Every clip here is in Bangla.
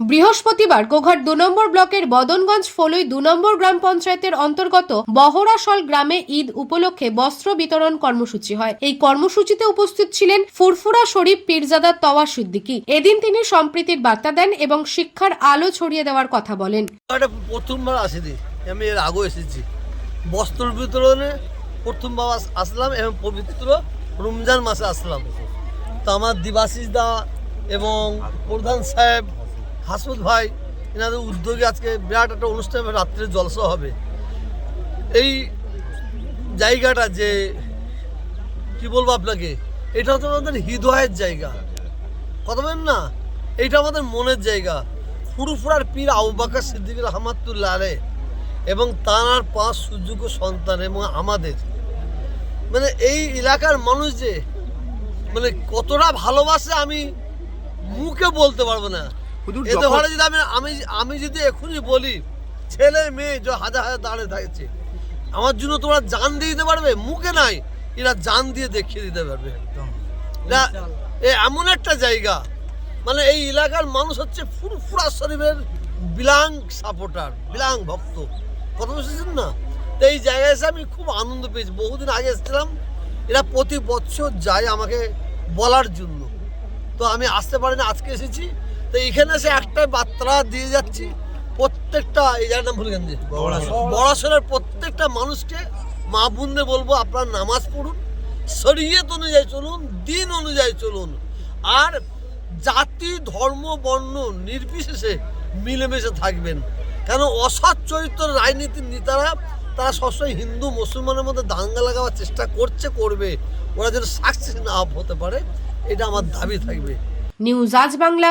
বৃহস্পতিবার গোঘাট দু নম্বর ব্লকের বদনগঞ্জ ফলুই দু নম্বর গ্রাম পঞ্চায়েতের অন্তর্গত বহরাসল গ্রামে ঈদ উপলক্ষে বস্ত্র বিতরণ কর্মসূচি হয়। এই কর্মসূচিতে উপস্থিত ছিলেন ফুরফুরা শরীফ পীরজাদা তওয়া সিদ্দিকী। এদিন তিনি সম্প্রীতির বার্তা দেন এবং শিক্ষার আলো ছড়িয়ে দেওয়ার কথা বলেন। প্রথমবার আসিনি। আমি এর আগেও এসেছি। বস্ত্র বিতরণে প্রথমবার আসলাম এবং পবিত্র রমজান মাসে আসলাম। তো আমার দিবাশিস দা এবং প্রধান সাহেব হাসমত ভাই, এনাদের উদ্যোগে আজকে বিরাট একটা অনুষ্ঠান রাত্রে জলসা হবে। এই জায়গাটা যে, কি বলব আপনাকে, এটা হচ্ছে আমাদের হৃদয়ের জায়গা। কথা বলেন না এইটা আমাদের মনের জায়গা। ফুরফুরার পীর আবু বাকর সিদ্দিক রহমাতুল্লাহ আলে এবং তার পাঁচ সুযোগ্য সন্তান এবং আমাদের। মানে এই এলাকার মানুষ যে মানে কতটা ভালোবাসে আমি মুখে বলতে পারব না। হুজুর, এতে যদি আমি আমি আমি যদি এখনই বলি ছেলে মেয়ে যে হাজার হাজার দাঁড়িয়ে থাকছে আমার জন্য তোমরা জান দিয়ে দিতে পারবে? মুখে নাই এরা জান দিয়ে দেখিয়ে দিতে পারবে। এ এমন একটা জায়গা মানে এই এলাকার মানুষ হচ্ছে ফুরফুরা শরীফের বিলাং সাপোর্টার বিলাং ভক্ত। কথা বুঝেছেন না? তো এই জায়গায় এসে আমি খুব আনন্দ পেয়েছি। বহুদিন আগে এসেছিলাম এরা প্রতি বছর যায় আমাকে বলার জন্য। তো আমি আসতে পারি না আজকে এসেছি। তো এখানে সে একটা বার্তা দিয়ে যাচ্ছি প্রত্যেকটা এই জায়গার নাম ভুলে গেছি বড়াশোরের প্রত্যেকটা মানুষকে মা বোনদের বলব আপনার নামাজ পড়ুন শরীয়ত অনুযায়ী চলুন দিন অনুযায়ী চলুন আর জাতি ধর্ম বর্ণ নির্বিশেষে মিলেমিশে থাকবেন। কেন অসৎ চরিত্র রাজনীতির নেতারা তারা সবসময় হিন্দু মুসলমানের মধ্যে দাঙ্গা লাগাবার চেষ্টা করছে করবে। ওরা যেন সাকসেস না হতে পারে এটা আমার দাবি থাকবে। নিউজ আজ বাংলা।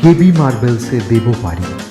কেবি মার্বেলসে দেবো বাড়ি